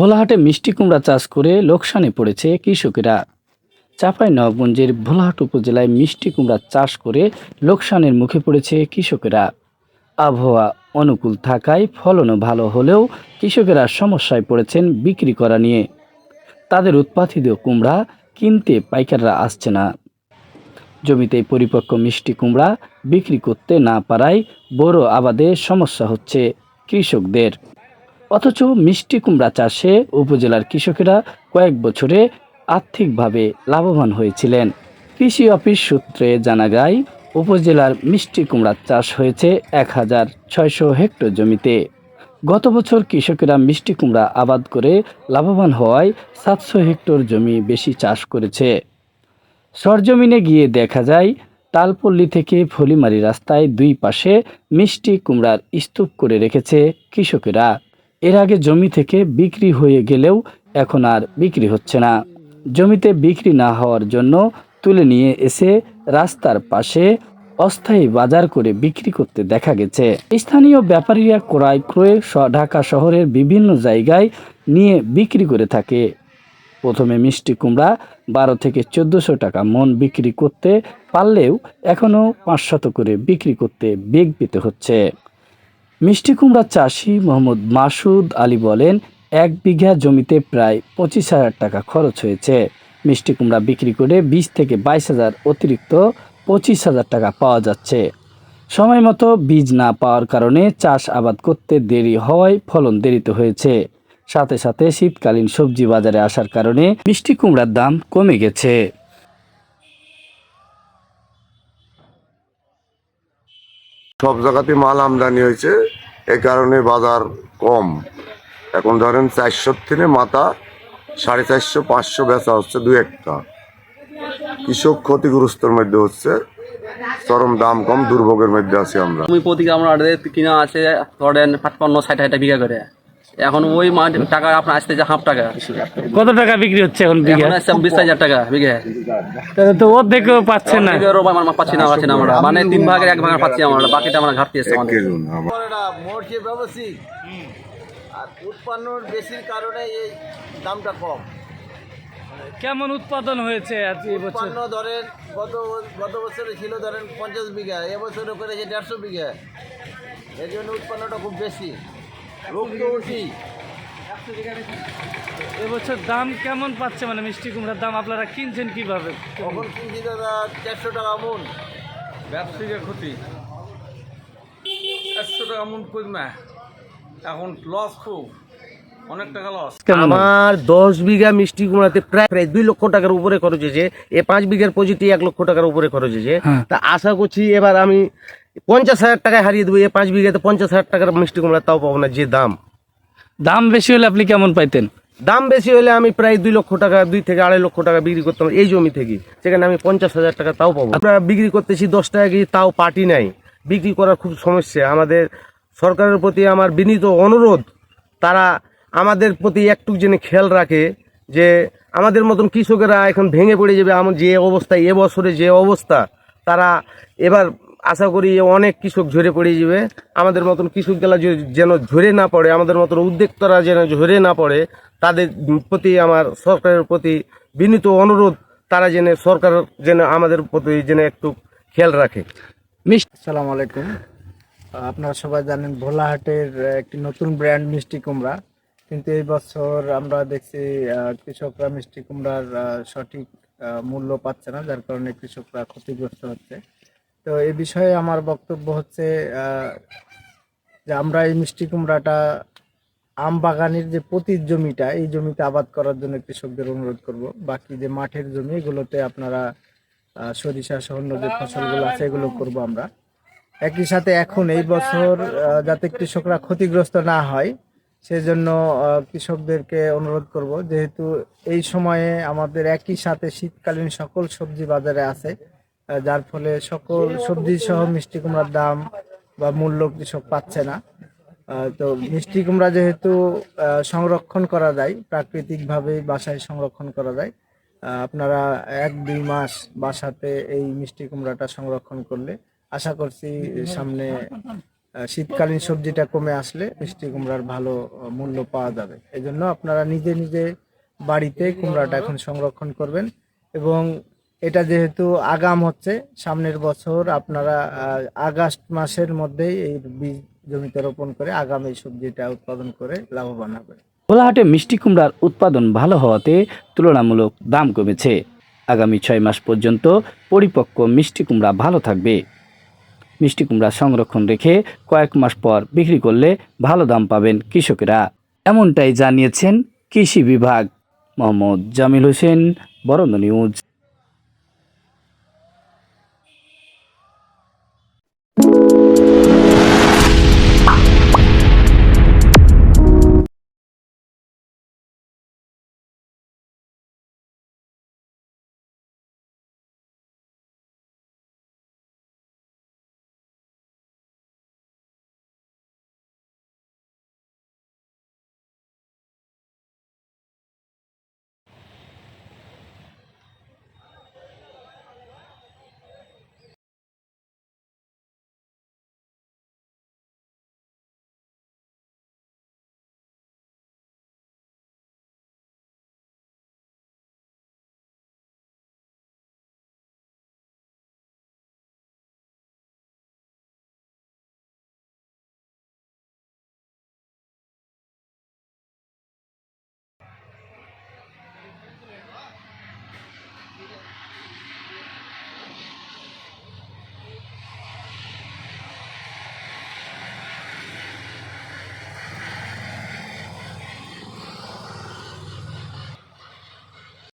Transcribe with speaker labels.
Speaker 1: ভোলাহাটে মিষ্টি কুমড়া চাষ করে লোকসানে পড়েছে কৃষকেরা। চাঁপাই নবগঞ্জের ভোলাহাট উপজেলায় মিষ্টি কুমড়া চাষ করে লোকসানের মুখে পড়েছে কৃষকেরা। আবহাওয়া অনুকূল থাকায় ফলনও ভালো হলেও কৃষকেরা সমস্যায় পড়েছেন বিক্রি করা নিয়ে। তাদের উৎপাদিত কুমড়া কিনতে পাইকাররা আসছে না। জমিতে পরিপক্ক মিষ্টি কুমড়া বিক্রি করতে না পারায় বড় আবাদে সমস্যা হচ্ছে কৃষকদের। অথচ মিষ্টি কুমড়া চাষে উপজেলার কৃষকেরা কয়েক বছরে আর্থিকভাবে লাভবান হয়েছিলেন। কৃষি অফিস সূত্রে জানা যায়, উপজেলার মিষ্টি কুমড়া চাষ হয়েছে এক হাজার ছয়শো হেক্টর জমিতে। গত বছর কৃষকেরা মিষ্টি কুমড়া আবাদ করে লাভবান হওয়ায় সাতশো হেক্টর জমি বেশি চাষ করেছে। সরজমিনে গিয়ে দেখা যায়, তালপল্লী থেকে ফলিমারি রাস্তায় দুই পাশে মিষ্টি কুমড়ার স্তূপ করে রেখেছে কৃষকেরা। এর আগে জমি থেকে বিক্রি হয়ে গেলেও এখন আর বিক্রি হচ্ছে না। জমিতে বিক্রি না হওয়ার জন্য তুলে নিয়ে এসে রাস্তার পাশে অস্থায়ী বাজার করে বিক্রি করতে দেখা গেছে। স্থানীয় ব্যাপারীরা ক্রয় ক্রয়ে ঢাকা শহরের বিভিন্ন জায়গায় নিয়ে বিক্রি করে থাকে। প্রথমে মিষ্টি কুমড়া বারো থেকে চোদ্দোশো টাকা মন বিক্রি করতে পারলেও এখনও পাঁচশত করে বিক্রি করতে বেগ পেতে হচ্ছে। মিষ্টি কুমড়া চাষি মোহাম্মদ মাসুদ আলী বলেন, এক বিঘা জমিতে প্রায় পঁচিশ হাজার টাকা খরচ হয়েছে। মিষ্টি কুমড়া বিক্রি করে বিশ থেকে বাইশ হাজার অতিরিক্ত পঁচিশ হাজার টাকা পাওয়া যাচ্ছে। সময় মতো বীজ না পাওয়ার কারণে চাষ আবাদ করতে দেরি হওয়ায় ফলন দেরিতে হয়েছে। সাথে সাথে শীতকালীন সবজি বাজারে আসার কারণে মিষ্টি কুমড়ার দাম কমে গেছে।
Speaker 2: সব জায়গাতে মাল আমদানি হয়েছে। এ কারণে বাজার কম। এখন ধরেন চারশোর থেকে মাথা সাড়ে চারশো, পাঁচশো বেচা হচ্ছে দু একটা। কৃষক ক্ষতিগ্রস্তর মধ্যে হচ্ছে, চরম দাম কম, দুর্ভোগের মধ্যে আছি আমরা।
Speaker 3: প্রতি আমরা কিনা আছে, ধরেন পাঁচপান্ন, ষাট হাজার বিঘা করে। এখন ওই মাঠ টাকা আপনার আসতে যে হাফ টাকা।
Speaker 1: কত টাকা বিক্রি হচ্ছে এখন বিঘা?
Speaker 3: এখন আসছে বিশ হাজার টাকা বিঘা।
Speaker 1: তো তো অর্ধেকও পাচ্ছে না।
Speaker 3: বিঘারও আমার পাচ্ছি না পাচ্ছি না আমরা। মানে তিন ভাগের এক ভাগ পাচ্ছি আমরা বাকিটা আমরা ঘাটতি আছে আমাদের।
Speaker 4: ব্যবসায়িক আর উৎপন্নর বেশির কারণে এই দামটা কম।
Speaker 1: কেমন উৎপাদন হয়েছে
Speaker 4: উৎপন্ন ধরেন গত গত বছরে ছিল ধরেন পঞ্চাশ বিঘা এবছরে করেছে দেড়শো বিঘা। এই জন্য উৎপন্নটা খুব বেশি।
Speaker 1: এবছর দাম কেমন পাচ্ছে মানে মিষ্টি কুমড়ার দাম? আপনারা কিনছেন কীভাবে?
Speaker 4: তখন কিনছি দাদা? চারশো টাকা মন
Speaker 5: ব্যবসায়িকের ক্ষতি। একশো টাকা মন কমে এখন লস খুব। অনেক টাকা লস
Speaker 6: আমার দশ বিঘা মিষ্টি কুমড়াতে প্রায় প্রায় দুই লক্ষ টাকার উপরে খরচ হয়েছে। এ পাঁচ বিঘার পজিটি এক লক্ষ টাকার উপরে খরচ হয়েছে।
Speaker 1: হ্যাঁ।
Speaker 6: তা আশা করছি এবার আমি পঞ্চাশ হাজার টাকায় হারিয়ে দেবো এ পাঁচ বিঘাতে পঞ্চাশ হাজার টাকার মিষ্টি কুমড়া তাও পাবো না যে দাম।
Speaker 1: দাম বেশি হলে আপনি কেমন পাইতেন?
Speaker 6: দাম বেশি হলে আমি প্রায় দুই লক্ষ টাকা দুই থেকে আড়াই লক্ষ টাকা বিক্রি করতাম এই জমি থেকে। সেখানে আমি পঞ্চাশ হাজার টাকা তাও পাবো। আমরা বিক্রি করতেছি দশ টাকা কেজি তাও পার্টি নাই। বিক্রি করার খুব সমস্যা। আমাদের সরকারের প্রতি আমার বিনীত অনুরোধ তারা আমাদের প্রতি একটু যেন খেয়াল রাখে যে আমাদের মতন কৃষকেরা এখন ভেঙে পড়ে যাবে। আমার যে অবস্থা এবছরে যে অবস্থা তারা এবার আশা করি যে অনেক কৃষক ঝরে পড়ে যাবে। আমাদের মতন কৃষকগুলা যে- যেন ঝরে না পড়ে আমাদের মতন উদ্যোক্তারা যেন ঝরে না পড়ে তাদের প্রতি আমার সরকারের প্রতি বিনীত অনুরোধ তারা যেন সরকার যেন আমাদের প্রতি যেন একটু খেয়াল রাখে।
Speaker 1: মিষ্টি
Speaker 7: আসসালামু আলাইকুম। আপনারা সবাই জানেন ভোলাহাটের একটি নতুন ব্র্যান্ড মিষ্টি কুমড়া। কিন্তু এই বছর আমরা দেখছি কৃষকরা মিষ্টি কুমড়ার সঠিক মূল্য পাচ্ছে না যার কারণে কৃষকরা ক্ষতিগ্রস্ত হচ্ছে। তো এই বিষয়ে আমার বক্তব্য হচ্ছে যে আমরা এই মিষ্টি কুমড়াটা আম বাগানের যে পতির জমিটা, এই জমিতে আবাদ করার জন্য কৃষকদের অনুরোধ করব। বাকি যে মাঠের জমি, এগুলোতে আপনারা সরিষা সহ অন্য যে ফসলগুলো আছে, এগুলো করব আমরা। একই সাথে এখন এই বছর যাতে কৃষকরা ক্ষতিগ্রস্ত না হয়, সেজন্য কৃষকদেরকে অনুরোধ করব। যেহেতু এই সময়ে আমাদের একই সাথে শীতকালীন সকল সবজি বাজারে আছে যার ফলে সকল সবজি সহ মিষ্টি কুমড়ার দাম বা মূল্য কৃষক পাচ্ছে না। তো মিষ্টি কুমড়া যেহেতু সংরক্ষণ করা যায়, প্রাকৃতিকভাবেই বাসায় সংরক্ষণ করা যায় আপনারা এক দুই মাস বাসাতে এই মিষ্টি কুমড়াটা সংরক্ষণ করলে, আশা করছি সামনে শীতকালীন সবজিটা কমে আসলে মিষ্টি কুমড়ার ভালো মূল্য পাওয়া যাবে। এই জন্য আপনারা নিজে নিজে বাড়িতে কুমড়াটা এখন সংরক্ষণ করবেন এবং এটা যেহেতু আগাম হচ্ছে, সামনের বছর আপনারা আগস্ট মাসের মধ্যেই এই বীজ জমিতে রোপণ করে আগাম সবজিটা উৎপাদন করে লাভবান হবে।
Speaker 1: ভোলাহাটে মিষ্টি কুমড়ার উৎপাদন ভালো হওয়াতে তুলনামূলক দাম কমেছে। আগামী ছয় মাস পর্যন্ত পরিপক্ক মিষ্টি কুমড়া ভালো থাকবে। মিষ্টি কুমড়া সংরক্ষণ রেখে কয়েক মাস পর বিক্রি করলে ভালো দাম পাবেন কৃষকেরা। এমনটাই জানিয়েছেন কৃষি বিভাগ। মোহাম্মদ জামিল হোসেন, বরন্দ নিউজ।